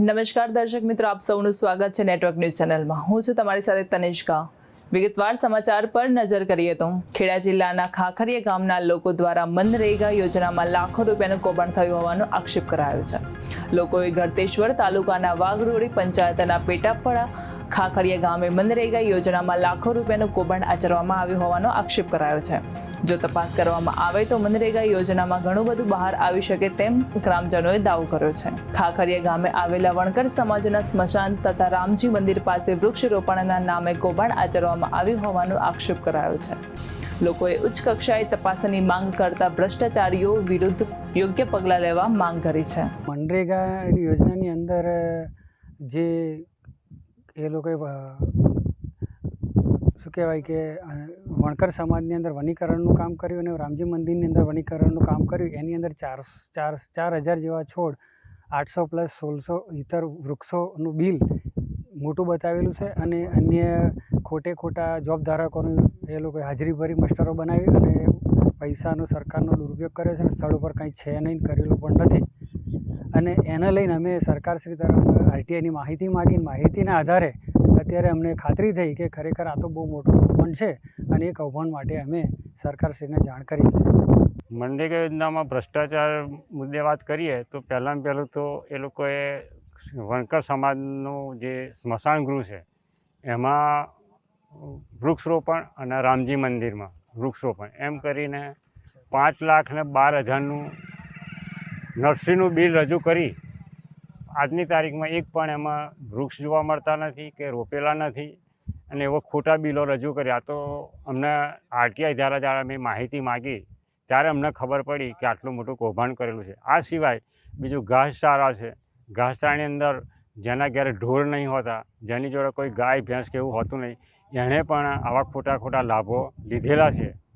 નમસ્કાર દર્શક મિત્રો, આપ સૌનું સ્વાગત છે નેટવર્ક ન્યૂઝ ચેનલમાં. હું છું તમારી સાથે તનિષ્કા. વિગતવાર સમાચાર પર નજર કરીએ તો ખેડા જિલ્લાના ખાખરીયા ગામના લોકો દ્વારા મનરેગા યોજનામાં લાખો રૂપિયાનું કૌભાંડ થયું હોવાનો આક્ષેપ કરાયો છે. લોકોએ ગળતેશ્વર તાલુકાના વાઘરોડી પંચાયતના પેટાપડા ખાખરીયા ગામે મનરેગા યોજનામાં લાખો રૂપિયાનું કૌભાંડ આચરવામાં આવ્યું હોવાનો આક્ષેપ કરાયો છે. જો તપાસ કરવામાં આવે તો મનરેગા યોજનામાં ઘણું બધું બહાર આવી શકે તેમ ગ્રામજનોએ દાવો કર્યો છે. ખાખરીયા ગામે આવેલા વણકર સમાજના સ્મશાન તથા રામજી મંદિર પાસે વૃક્ષરોપણના નામે કૌભાંડ આચરવામાં આવ્યું હોવાનો આક્ષેપ કરાયો છે. લોકોએ ઉચ્ચ કક્ષાએ તપાસની માંગ કરતા ભ્રષ્ટાચારીઓ વિરુદ્ધ યોગ્ય પગલાં લેવા માંગ કરી છે. મનરેગા યોજનાની અંદર, જે એ લોકોએ શું કહેવાય કે વણકર સમાજની અંદર વનીકરણનું કામ કર્યું અને રામજી મંદિરની અંદર વનીકરણનું કામ કર્યું. એની અંદર ચાર ચાર ચાર હજાર જેવા છોડ, આઠસો પ્લસ સોળસો ઇતર વૃક્ષોનું બિલ મોટું બતાવેલું છે અને અન્ય ખોટે ખોટા જોબ ધારકોનું એ લોકોએ હાજરી ભરી મસ્ટરો બનાવી અને પૈસાનો સરકારનો દુરુપયોગ કર્યો છે અને સ્થળ ઉપર કંઈ છે નહીં કરેલું પણ નથી. અને એને લઈને અમે સરકારશ્રી તરફ આરટીઆઈની માહિતી માગીને માહિતીના આધારે અત્યારે અમને ખાતરી થઈ કે ખરેખર આ તો બહુ મોટું કૌભાંડ છે અને એ કૌભાંડ માટે અમે સરકારશ્રીને જાણ કરી છે. મનરેગા યોજનામાં ભ્રષ્ટાચાર મુદ્દે વાત કરીએ તો પહેલાં પહેલું તો એ લોકોએ વણકર સમાજનું જે સ્મશાન ગૃહ છે, એમાં વૃક્ષરોપણ અને રામજી મંદિરમાં વૃક્ષરોપણ. એમ કરીને પાંચ લાખ ને બાર હજારનું નર્સરીનું બિલ રજૂ કરી આજની તારીખમાં એક પણ એમાં વૃક્ષ જોવા મળતા નથી કે રોપેલા નથી અને એવો ખોટા બિલો રજૂ કર્યા. તો અમને આરટીઆઈ દ્વારા જ્યારે મેં માહિતી માગી ત્યારે અમને ખબર પડી કે આટલું મોટું કૌભાંડ કરેલું છે. આ સિવાય બીજું ઘાસચારા છે. ઘાસચારાની અંદર જેના ઘરે ઢોર નહીં હોતા, જેની જોડે કોઈ ગાય ભેંસ કે એવું હોતું નહીં એણે પણ આવા ખોટા ખોટા લાભો લીધેલા છે.